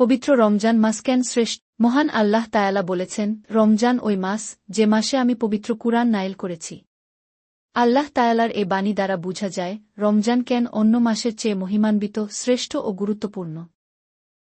পবিত্র রমজান মাস কেন শ্রেষ্ঠ। মহান আল্লাহ তায়ালা বলেছেন, রমজান ওই মাস, যে মাসে আমি পবিত্র কুরআন নাইল করেছি। আল্লাহ তায়ালার এ বাণী দ্বারা বুঝা যায়, রমজান কেন অন্য মাসের চেয়ে মহিমান্বিত, শ্রেষ্ঠ ও গুরুত্বপূর্ণ।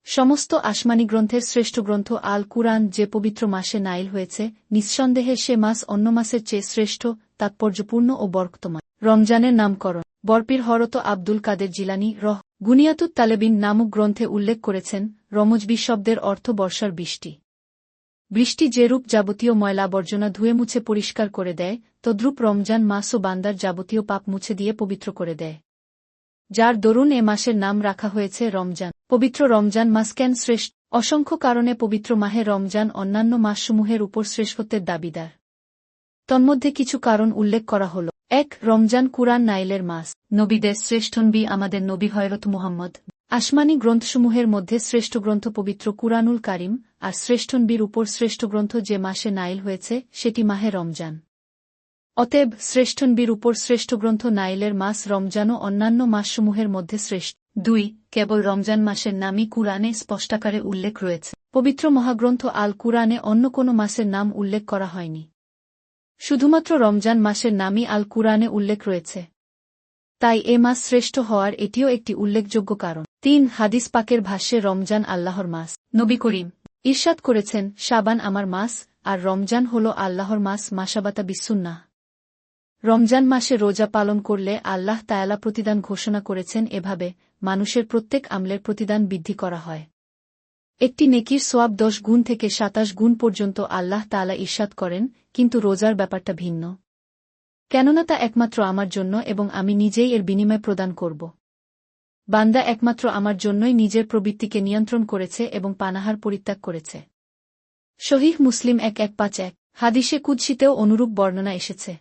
সমস্ত আসমানি গ্রন্থের শ্রেষ্ঠ গ্রন্থ আল কুরআন যে পবিত্র মাসে নাইল হয়েছে, নিঃসন্দেহে সে মাস অন্য মাসের চেয়ে শ্রেষ্ঠ, তাৎপর্যপূর্ণ ও বর্তমান রমজানের নামকরণ। বরপির হরত আব্দুল কাদের জিলানি রহ গুনিয়াতুত তালেবিন নামক গ্রন্থে উল্লেখ করেছেন রমজবি শব্দের অর্থ বর্ষার বৃষ্টি। বৃষ্টি যেরূপ যাবতীয় ময়লা ময়লাবর্জনা ধুয়ে মুছে পরিষ্কার করে দেয়, তদ্রূপ রমজান মাস ও বান্দার যাবতীয় পাপ মুছে দিয়ে পবিত্র করে দেয়। যার দরুন এ মাসের নাম রাখা হয়েছে রমজান। পবিত্র রমজান মাস কেন শ্রেষ্ঠ। অসংখ্য কারণে পবিত্র মাহে রমজান অন্যান্য মাসসমূহের উপর শ্রেষ্ঠত্বের দাবিদার। তন্মধ্যে কিছু কারণ উল্লেখ করা হল। এক, রমজান কুরআন নাইলের মাস। নবীদের শ্রেষ্ঠনবী আমাদের নবী হয়রত মুহাম্মদ। আসমানি গ্রন্থসমূহের মধ্যে শ্রেষ্ঠ গ্রন্থ পবিত্র কুরআনুল কারিম আর শ্রেষ্ঠনবীর উপর শ্রেষ্ঠ গ্রন্থ যে মাসে নাইল হয়েছে, সেটি মাহে রমজান। অতএব শ্রেষ্ঠনবীর উপর শ্রেষ্ঠ গ্রন্থ নাইলের মাস রমজানও অন্যান্য মাসসমূহের মধ্যে শ্রেষ্ঠ। দুই, কেবল রমজান মাসের নামই কুরআনে স্পষ্টাকারে উল্লেখ রয়েছে। পবিত্র মহাগ্রন্থ আল কুরআনে অন্য কোনো মাসের নাম উল্লেখ করা হয়নি। শুধুমাত্র রমজান মাসের নামই আল কুরআনে উল্লেখ রয়েছে। তাই এ মাস শ্রেষ্ঠ হওয়ার এটিও একটি উল্লেখযোগ্য কারণ। তিন হাদিস পাকের ভাষ্যে রমজান আল্লাহর মাস। নবী করিম। ঈর্ষাদ করেছেন শাবান আমার মাস আর রমজান হল আল্লাহর মাস মাসাবাতা বিসুন্না রমজান মাসে রোজা পালন করলে আল্লাহ তায়ালা প্রতিদান ঘোষণা করেছেন এভাবে মানুষের প্রত্যেক আমলের প্রতিদান বৃদ্ধি করা হয়। একটি নেকির সোয়াব দশ গুণ থেকে সাতাশ গুণ পর্যন্ত আল্লাহ তালা ঈর্ষাদ করেন কিন্তু রোজার ব্যাপারটা ভিন্ন। কেননা তা একমাত্র আমার জন্য এবং আমি নিজেই এর বিনিময় প্রদান করব। বান্দা একমাত্র আমার জন্যই নিজের প্রবৃত্তিকে নিয়ন্ত্রণ করেছে এবং পানাহার পরিত্যাগ করেছে। শহীদ মুসলিম এক এক পাঁচ এক, হাদিসে কুদ্সিতেও অনুরূপ বর্ণনা এসেছে।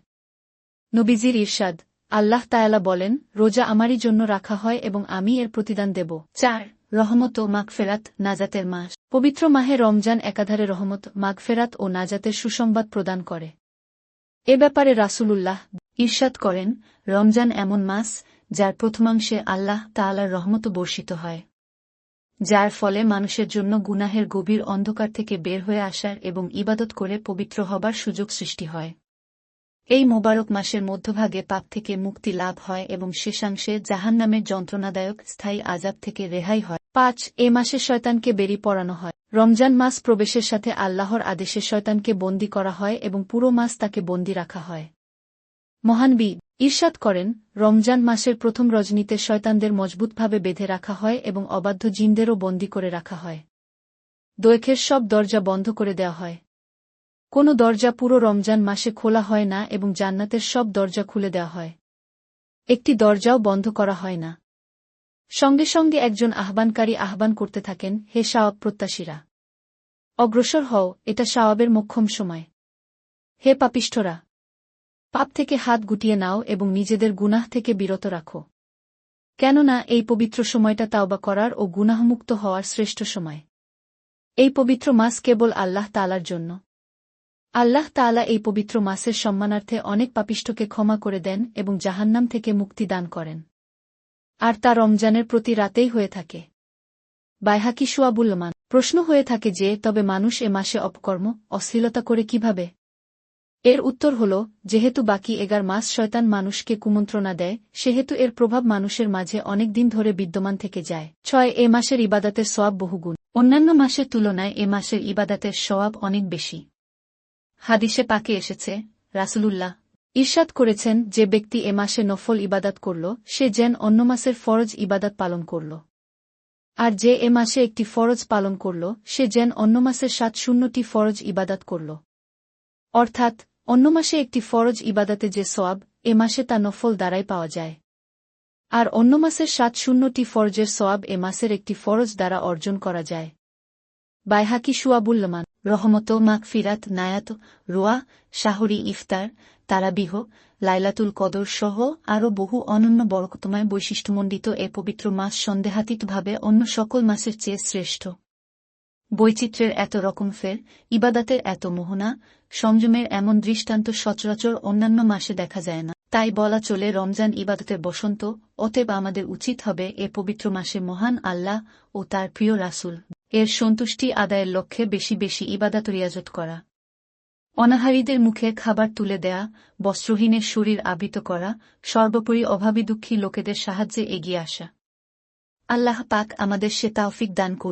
নবীজির ঈর্ষাদ আল্লাহ তায়ালা বলেন, রোজা আমারই জন্য রাখা হয় এবং আমি এর প্রতিদান দেব। চার, রহমত ও মাগফেরাত নাজাতের মাস। পবিত্র মাহে রমজান একাধারে রহমত, মাগফেরাত ও নাজাতের সুসংবাদ প্রদান করে। এ ব্যাপারে রাসূলুল্লাহ ঈর্ষাদ করেন, রমজান এমন মাস যার প্রথমাংশে আল্লাহ তাআলার রহমত বর্ষিত হয়, যার ফলে মানুষের জন্য গুনাহের গভীর অন্ধকার থেকে বের হয়ে আসার এবং ইবাদত করে পবিত্র হবার সুযোগ সৃষ্টি হয়। এই মোবারক মাসের মধ্যভাগে পাপ থেকে মুক্তি লাভ হয় এবং শেষাংশে জাহান্নামের যন্ত্রণাদায়ক স্থায়ী আজাব থেকে রেহাই হয়। পাঁচ, এ মাসে শয়তানকে বেরি পড়ানো হয়। রমজান মাস প্রবেশের সাথে আল্লাহর আদেশে শয়তানকে বন্দী করা হয় এবং পুরো মাস তাকে বন্দী রাখা হয়। মহানবী ঈর্ষাদ করেন, রমজান মাসের প্রথম রজনীতে শয়তানদের মজবুতভাবে বেঁধে রাখা হয় এবং অবাধ্য জিনদেরও বন্দী করে রাখা হয়। দৈখের সব দরজা বন্ধ করে দেওয়া হয়। কোনো দরজা পুরো রমজান মাসে খোলা হয় না এবং জান্নাতের সব দরজা খুলে দেওয়া হয়। একটি দরজাও বন্ধ করা হয় না। সঙ্গে সঙ্গে একজন আহ্বানকারী আহ্বান করতে থাকেন, হে সাওয়াব প্রত্যাশীরা! অগ্রসর হও, এটা সাওয়াবের মক্ষম সময়। হে পাপিষ্ঠরা! পাপ থেকে হাত গুটিয়ে নাও এবং নিজেদের গুনাহ থেকে বিরত রাখো। কেননা এই পবিত্র সময়টা তাওবা করার ও গুনাহমুক্ত হওয়ার শ্রেষ্ঠ সময়। এই পবিত্র মাস কেবল আল্লাহ তালার জন্য। আল্লাহ তালা এই পবিত্র মাসের সম্মানার্থে অনেক পাপিষ্ঠকে ক্ষমা করে দেন এবং জাহান্নাম থেকে মুক্তি দান করেন। আর তা রমজানের প্রতি রাতেই হয়ে থাকে। বাইহাকি সুয়াবুল্লমান প্রশ্ন হয়ে থাকে যে, তবে মানুষ এ মাসে অপকর্ম, অশ্লীলতা করে কীভাবে? এর উত্তর হল, যেহেতু বাকি এগার মাস শয়তান মানুষকে কুমন্ত্রণা দেয়, সেহেতু এর প্রভাব মানুষের মাঝে অনেক দিন ধরে বিদ্যমান থেকে যায়। ছয়, এ মাসের ইবাদাতের সোয়াব বহুগুণ। অন্যান্য মাসের তুলনায় এ মাসের ইবাদাতের সোয়াব অনেক বেশি। হাদিসে পাকে এসেছে, রাসুলুল্লাহ ঈর্ষাদ করেছেন যে ব্যক্তি এ মাসে নফল ইবাদাত করল, সে যেন অন্য মাসের ফরজ ইবাদাত পালন করল। আর যে এ মাসে একটি ফরজ পালন করল, সে যেন অন্য মাসের সাত শূন্যটি ফরজ ইবাদাত করল। অর্থাৎ অন্য মাসে একটি ফরজ ইবাদাতে যে সোয়াব এ মাসে তা নফল দ্বারাই পাওয়া যায়। আর অন্য মাসের সাত শূন্যটি ফরজের সোয়াব এ মাসের একটি ফরজ দ্বারা অর্জন করা যায়। বাইহাকি সুয়াবুল্লমান রহমত মাকফিরাত নায়াত, রোয়া, শাহরি ইফতার, তারাবিহ, লাইলাতুল কদর সহ আরও বহু অনন্য বরকতময় বৈশিষ্ট্যমণ্ডিত এ পবিত্র মাস সন্দেহাতীতভাবে অন্য সকল মাসের চেয়ে শ্রেষ্ঠ। বৈচিত্র্যের এত রকম ফের, ইবাদাতের এত মোহনা, সংযমের এমন দৃষ্টান্ত সচরাচর অন্যান্য মাসে দেখা যায় না। তাই বলা চলে, রমজান ইবাদতের বসন্ত, অতএব আমাদের উচিত হবে এ পবিত্র মাসে মহান আল্লাহ ও তার প্রিয় রাসুল। এর সন্তুষ্টি আদায়ের লক্ষ্যে বেশি বেশি ইবাদাত রিয়াজত করা। অনাহারীদের মুখে খাবার তুলে দেয়া, বস্ত্রহীনের শরীর আবৃত করা, সর্বোপরি অভাবী দুঃখী লোকেদের সাহায্যে এগিয়ে আসা। আল্লাহ পাক আমাদের সে তাওফিক দান করুন।